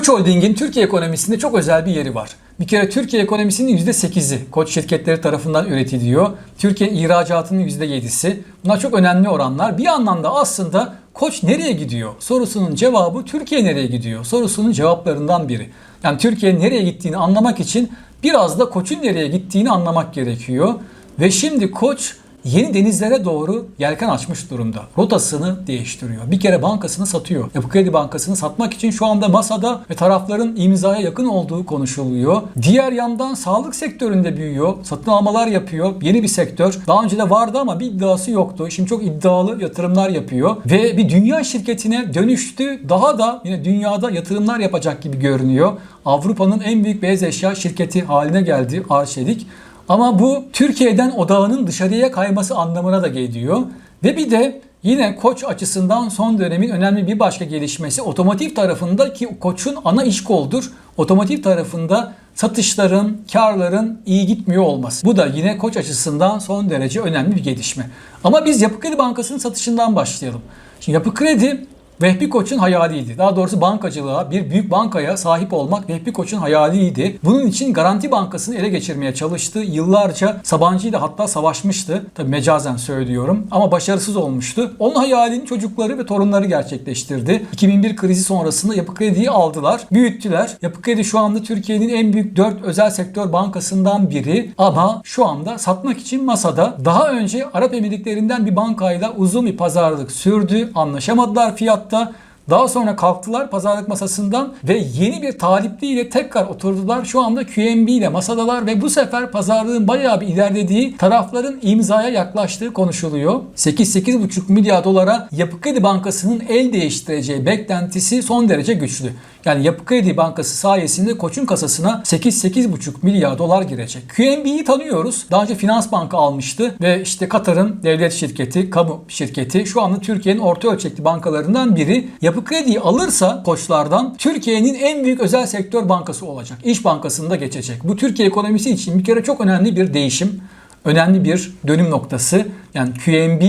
Koç Holding'in Türkiye ekonomisinde çok özel bir yeri var. Bir kere Türkiye ekonomisinin %8'i Koç şirketleri tarafından üretiliyor. Türkiye ihracatının %7'si. Bunlar çok önemli oranlar. Bir anlamda aslında Koç nereye gidiyor sorusunun cevabı Türkiye nereye gidiyor sorusunun cevaplarından biri. Yani Türkiye nereye gittiğini anlamak için biraz da Koç'un nereye gittiğini anlamak gerekiyor. Ve şimdi Koç yeni denizlere doğru yelken açmış durumda. Rotasını değiştiriyor. Bir kere bankasını satıyor. Yapı Kredi Bankası'nı satmak için şu anda masada ve tarafların imzaya yakın olduğu konuşuluyor. Diğer yandan sağlık sektöründe büyüyor. Satın almalar yapıyor. Yeni bir sektör. Daha önce de vardı ama bir iddiası yoktu. Şimdi çok iddialı yatırımlar yapıyor. Ve bir dünya şirketine dönüştü. Daha da yine dünyada yatırımlar yapacak gibi görünüyor. Avrupa'nın en büyük beyaz eşya şirketi haline geldi Arçelik. Ama bu Türkiye'den odağının dışarıya kayması anlamına da geliyor. Ve bir de yine Koç açısından son dönemin önemli bir başka gelişmesi otomotiv tarafında ki Koç'un ana iş koldur. Otomotiv tarafında satışların, karların iyi gitmiyor olması. Bu da yine Koç açısından son derece önemli bir gelişme. Ama biz Yapı Kredi Bankası'nın satışından başlayalım. Şimdi Yapı Kredi Vehbi Koç'un hayaliydi. Daha doğrusu bankacılığa, bir büyük bankaya sahip olmak Vehbi Koç'un hayaliydi. Bunun için Garanti Bankası'nı ele geçirmeye çalıştı. Yıllarca Sabancı ile hatta savaşmıştı. Tabi mecazen söylüyorum ama başarısız olmuştu. Onun hayalini çocukları ve torunları gerçekleştirdi. 2001 krizi sonrasında Yapı Kredi'yi aldılar, büyüttüler. Yapı Kredi şu anda Türkiye'nin en büyük 4 özel sektör bankasından biri ama şu anda satmak için masada. Daha önce Arap Emirlikleri'nden bir bankayla uzun bir pazarlık sürdü. Anlaşamadılar fiyat hatta daha sonra kalktılar pazarlık masasından ve yeni bir talipliyle tekrar oturdular. Şu anda QNB ile masadalar ve bu sefer pazarlığın bayağı bir ilerlediği tarafların imzaya yaklaştığı konuşuluyor. 8-8,5 milyar dolara Yapı Kredi Bankası'nın el değiştireceği beklentisi son derece güçlü. Yani Yapı Kredi Bankası sayesinde Koç'un kasasına 8-8,5 milyar dolar girecek. QNB'yi tanıyoruz. Daha önce Finans Banka almıştı ve işte Katar'ın devlet şirketi, kamu şirketi şu anda Türkiye'nin orta ölçekli bankalarından biri. Yapı Kredi'yi alırsa Koçlardan Türkiye'nin en büyük özel sektör bankası olacak. İş Bankası'nda geçecek. Bu Türkiye ekonomisi için bir kere çok önemli bir değişim. Önemli bir dönüm noktası. Yani QNB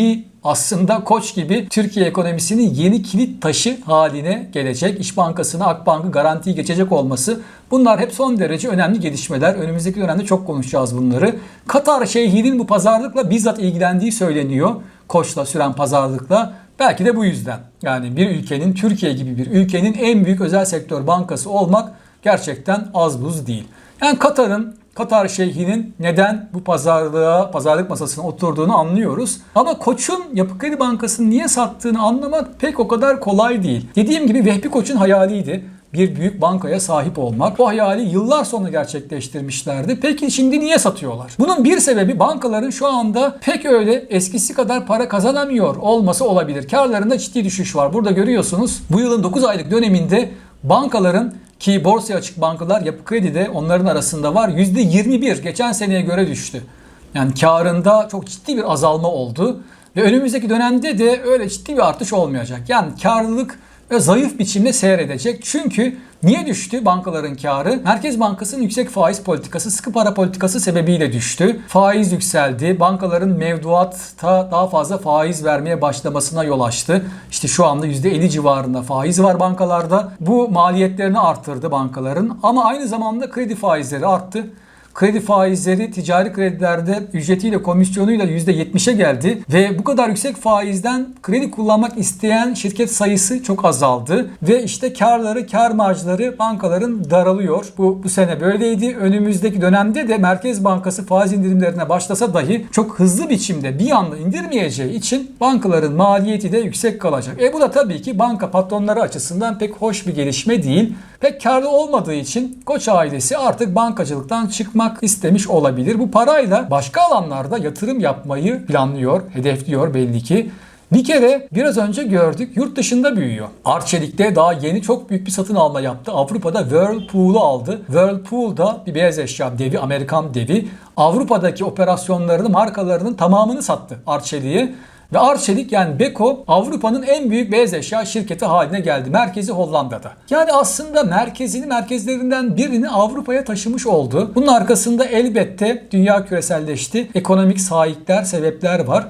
aslında Koç gibi Türkiye ekonomisinin yeni kilit taşı haline gelecek. İş Bankası'na Akbank'ı garantiyi geçecek olması bunlar hep son derece önemli gelişmeler. Önümüzdeki dönemde çok konuşacağız bunları. Katar Şeyhi'nin bu pazarlıkla bizzat ilgilendiği söyleniyor. Koç'la süren pazarlıkla. Belki de bu yüzden. Yani bir ülkenin Türkiye gibi bir ülkenin en büyük özel sektör bankası olmak gerçekten az buz değil. Yani Katar'ın Katar Şeyhi'nin neden bu pazarlığa, pazarlık masasına oturduğunu anlıyoruz. Ama Koç'un Yapı Kredi Bankası'nı niye sattığını anlamak pek o kadar kolay değil. Dediğim gibi Vehbi Koç'un hayaliydi bir büyük bankaya sahip olmak. Bu hayali yıllar sonra gerçekleştirmişlerdi. Peki şimdi niye satıyorlar? Bunun bir sebebi bankaların şu anda pek öyle eskisi kadar para kazanamıyor olması olabilir. Karlarında ciddi düşüş var. Burada görüyorsunuz bu yılın 9 aylık döneminde bankaların ki borsaya açık bankalar yapı kredi de onların arasında var. %21 geçen seneye göre düştü. Yani karında çok ciddi bir azalma oldu. Ve önümüzdeki dönemde de öyle ciddi bir artış olmayacak. Yani karlılık ve zayıf biçimde seyredecek. Çünkü niye düştü bankaların karı? Merkez Bankası'nın yüksek faiz politikası, sıkı para politikası sebebiyle düştü. Faiz yükseldi. Bankaların mevduatta daha fazla faiz vermeye başlamasına yol açtı. İşte şu anda %50 civarında faiz var bankalarda. Bu maliyetlerini arttırdı bankaların ama aynı zamanda kredi faizleri arttı. Kredi faizleri ticari kredilerde ücretiyle komisyonuyla %70'e geldi ve bu kadar yüksek faizden kredi kullanmak isteyen şirket sayısı çok azaldı ve işte karları, kar marjları bankaların daralıyor. Bu bu sene böyleydi. Önümüzdeki dönemde de Merkez Bankası faiz indirimlerine başlasa dahi çok hızlı biçimde bir anda indirmeyeceği için bankaların maliyeti de yüksek kalacak. E bu da tabii ki banka patronları açısından pek hoş bir gelişme değil. Pek karlı olmadığı için Koç ailesi artık bankacılıktan çıkmak istemiş olabilir. Bu parayla başka alanlarda yatırım yapmayı planlıyor, hedefliyor belli ki. Bir kere biraz önce gördük yurt dışında büyüyor. Arçelik'te daha yeni çok büyük bir satın alma yaptı. Avrupa'da Whirlpool'u aldı. Whirlpool da bir beyaz eşya devi, Amerikan devi. Avrupa'daki operasyonlarını, markalarının tamamını sattı Arçelik'e. Ve Arçelik yani Beko Avrupa'nın en büyük beyaz eşya şirketi haline geldi. Merkezi Hollanda'da. Yani aslında merkezini merkezlerinden birini Avrupa'ya taşımış oldu. Bunun arkasında elbette dünya küreselleşti. Ekonomik sahipler, sebepler var.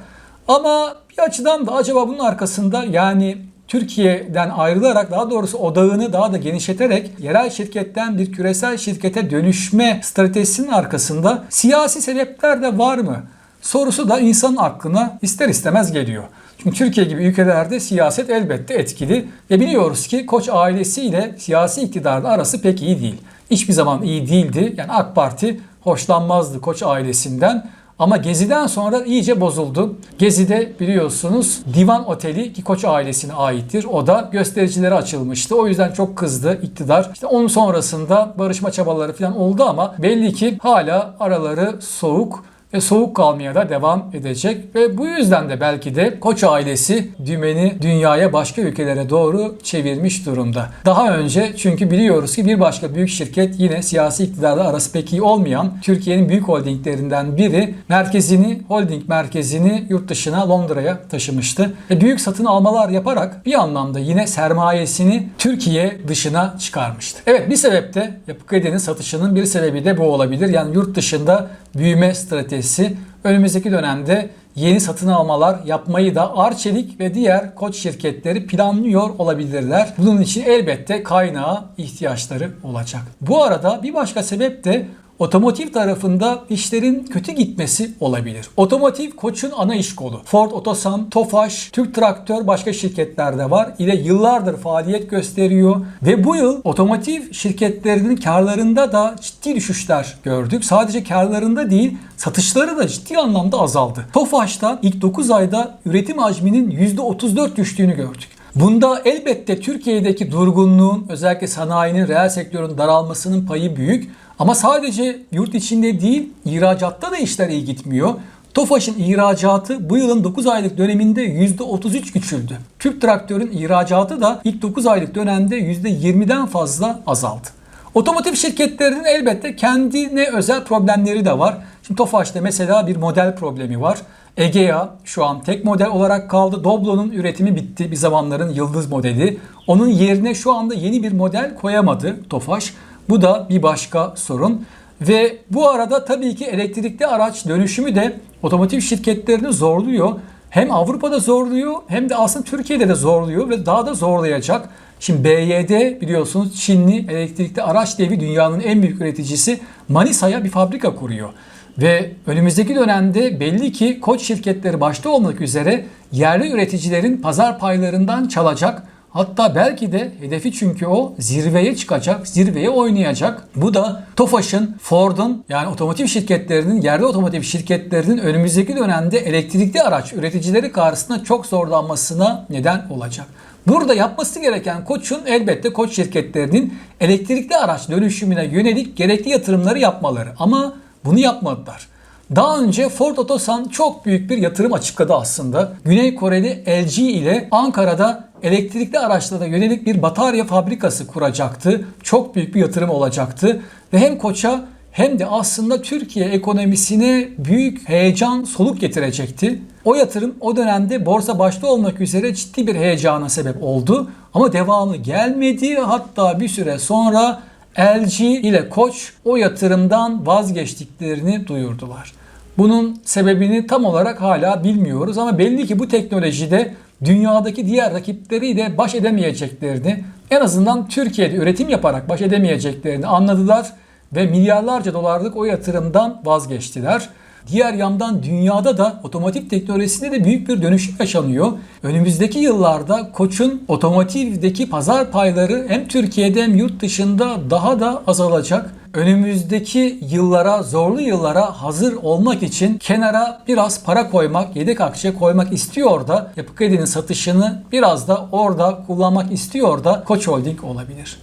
Ama bir açıdan da acaba bunun arkasında yani Türkiye'den ayrılarak daha doğrusu odağını daha da genişleterek yerel şirketten bir küresel şirkete dönüşme stratejisinin arkasında siyasi sebepler de var mı? Sorusu da insanın aklına ister istemez geliyor. Çünkü Türkiye gibi ülkelerde siyaset elbette etkili ve biliyoruz ki Koç ailesiyle siyasi iktidarın arası pek iyi değil. Hiçbir zaman iyi değildi. Yani AK Parti hoşlanmazdı Koç ailesinden. Ama Gezi'den sonra iyice bozuldu. Gezi'de biliyorsunuz Divan Oteli ki Koç ailesine aittir. O da göstericilere açılmıştı. O yüzden çok kızdı iktidar. İşte onun sonrasında barışma çabaları falan oldu ama belli ki hala araları soğuk ve soğuk kalmaya da devam edecek. Ve bu yüzden de belki de Koç ailesi dümeni dünyaya başka ülkelere doğru çevirmiş durumda. Daha önce çünkü biliyoruz ki bir başka büyük şirket yine siyasi iktidarla arası pek iyi olmayan Türkiye'nin büyük holdinglerinden biri merkezini, holding merkezini yurt dışına Londra'ya taşımıştı. Ve büyük satın almalar yaparak bir anlamda yine sermayesini Türkiye dışına çıkarmıştı. Evet bir sebep de yapı kredinin satışının bir sebebi de bu olabilir. Yani yurt dışında büyüme stratejisi önümüzdeki dönemde yeni satın almalar yapmayı da Arçelik ve diğer koç şirketleri planlıyor olabilirler. Bunun için elbette kaynağa ihtiyaçları olacak. Bu arada bir başka sebep de Otomotiv tarafında işlerin kötü gitmesi olabilir. Otomotiv Koç'un ana iş kolu. Ford Otosan, Tofaş, Türk Traktör başka şirketler de var. ile yıllardır faaliyet gösteriyor. Ve bu yıl otomotiv şirketlerinin karlarında da ciddi düşüşler gördük. Sadece karlarında değil satışları da ciddi anlamda azaldı. Tofaş'ta ilk 9 ayda üretim hacminin %34 düştüğünü gördük. Bunda elbette Türkiye'deki durgunluğun özellikle sanayinin reel sektörün daralmasının payı büyük. Ama sadece yurt içinde değil ihracatta da işler iyi gitmiyor. Tofaş'ın ihracatı bu yılın 9 aylık döneminde %33 küçüldü. Türk Traktör'ün ihracatı da ilk 9 aylık dönemde %20'den fazla azaldı. Otomotiv şirketlerinin elbette kendine özel problemleri de var. Şimdi Tofaş'ta mesela bir model problemi var. Egea şu an tek model olarak kaldı. Doblo'nun üretimi bitti bir zamanların yıldız modeli. Onun yerine şu anda yeni bir model koyamadı Tofaş. Bu da bir başka sorun. Ve bu arada tabii ki elektrikli araç dönüşümü de otomotiv şirketlerini zorluyor. Hem Avrupa'da zorluyor hem de aslında Türkiye'de de zorluyor ve daha da zorlayacak. Şimdi BYD biliyorsunuz Çinli elektrikli araç devi dünyanın en büyük üreticisi Manisa'ya bir fabrika kuruyor. Ve önümüzdeki dönemde belli ki koç şirketleri başta olmak üzere yerli üreticilerin pazar paylarından çalacak. Hatta belki de hedefi çünkü o zirveye çıkacak, zirveye oynayacak. Bu da Tofaş'ın, Ford'un yani otomotiv şirketlerinin, yerli otomotiv şirketlerinin önümüzdeki dönemde elektrikli araç üreticileri karşısında çok zorlanmasına neden olacak. Burada yapması gereken Koç'un elbette Koç şirketlerinin elektrikli araç dönüşümüne yönelik gerekli yatırımları yapmaları. Ama bunu yapmadılar. Daha önce Ford Otosan çok büyük bir yatırım açıkladı aslında. Güney Koreli LG ile Ankara'da elektrikli araçlara yönelik bir batarya fabrikası kuracaktı. Çok büyük bir yatırım olacaktı. Ve hem Koç'a hem de aslında Türkiye ekonomisine büyük heyecan, soluk getirecekti. O yatırım o dönemde borsa başta olmak üzere ciddi bir heyecana sebep oldu. Ama devamı gelmedi. Hatta bir süre sonra LG ile Koç o yatırımdan vazgeçtiklerini duyurdular. Bunun sebebini tam olarak hala bilmiyoruz ama belli ki bu teknolojide dünyadaki diğer rakipleriyle baş edemeyeceklerini, en azından Türkiye'de üretim yaparak baş edemeyeceklerini anladılar ve milyarlarca dolarlık o yatırımdan vazgeçtiler. Diğer yandan dünyada da otomotiv teknolojisinde de büyük bir dönüşüm yaşanıyor. Önümüzdeki yıllarda Koç'un otomotivdeki pazar payları hem Türkiye'de hem yurt dışında daha da azalacak. Önümüzdeki yıllara, zorlu yıllara hazır olmak için kenara biraz para koymak, yedek akçe koymak istiyor da Yapı Kredi'nin satışını biraz da orada kullanmak istiyor da Koç Holding olabilir.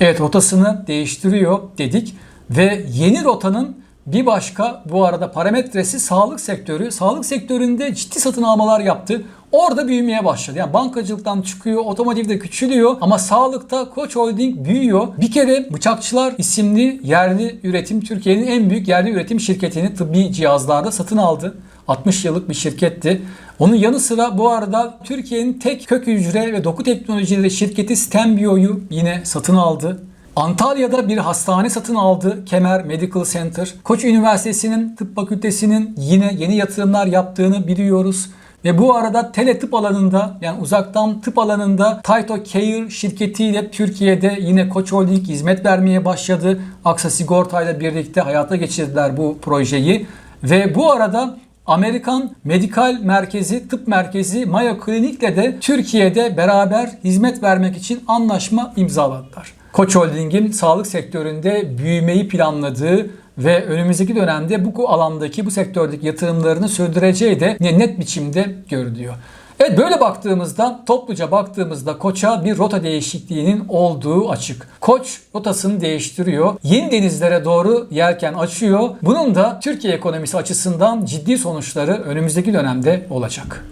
Evet rotasını değiştiriyor dedik ve yeni rotanın bir başka bu arada parametresi sağlık sektörü. Sağlık sektöründe ciddi satın almalar yaptı. Orada büyümeye başladı. Yani bankacılıktan çıkıyor, otomotivde küçülüyor ama sağlıkta Koç Holding büyüyor. Bir kere Bıçakçılar isimli yerli üretim Türkiye'nin en büyük yerli üretim şirketini tıbbi cihazlarda satın aldı. 60 yıllık bir şirketti. Onun yanı sıra bu arada Türkiye'nin tek kök hücre ve doku teknolojileri şirketi Stembio'yu yine satın aldı. Antalya'da bir hastane satın aldı. Kemer Medical Center. Koç Üniversitesi'nin tıp fakültesinin yine yeni yatırımlar yaptığını biliyoruz. Ve bu arada tele tıp alanında yani uzaktan tıp alanında Taito Care şirketiyle Türkiye'de yine Koç Holding hizmet vermeye başladı. Aksa Sigorta ile birlikte hayata geçirdiler bu projeyi. Ve bu arada Amerikan Medikal Merkezi, Tıp Merkezi Mayo Klinik'le de Türkiye'de beraber hizmet vermek için anlaşma imzaladılar. Koç Holding'in sağlık sektöründe büyümeyi planladığı ve önümüzdeki dönemde bu alandaki, bu sektördeki yatırımlarını sürdüreceği de net biçimde görülüyor. Evet böyle baktığımızda topluca baktığımızda Koç'a bir rota değişikliğinin olduğu açık. Koç rotasını değiştiriyor. Yeni denizlere doğru yelken açıyor. Bunun da Türkiye ekonomisi açısından ciddi sonuçları önümüzdeki dönemde olacak.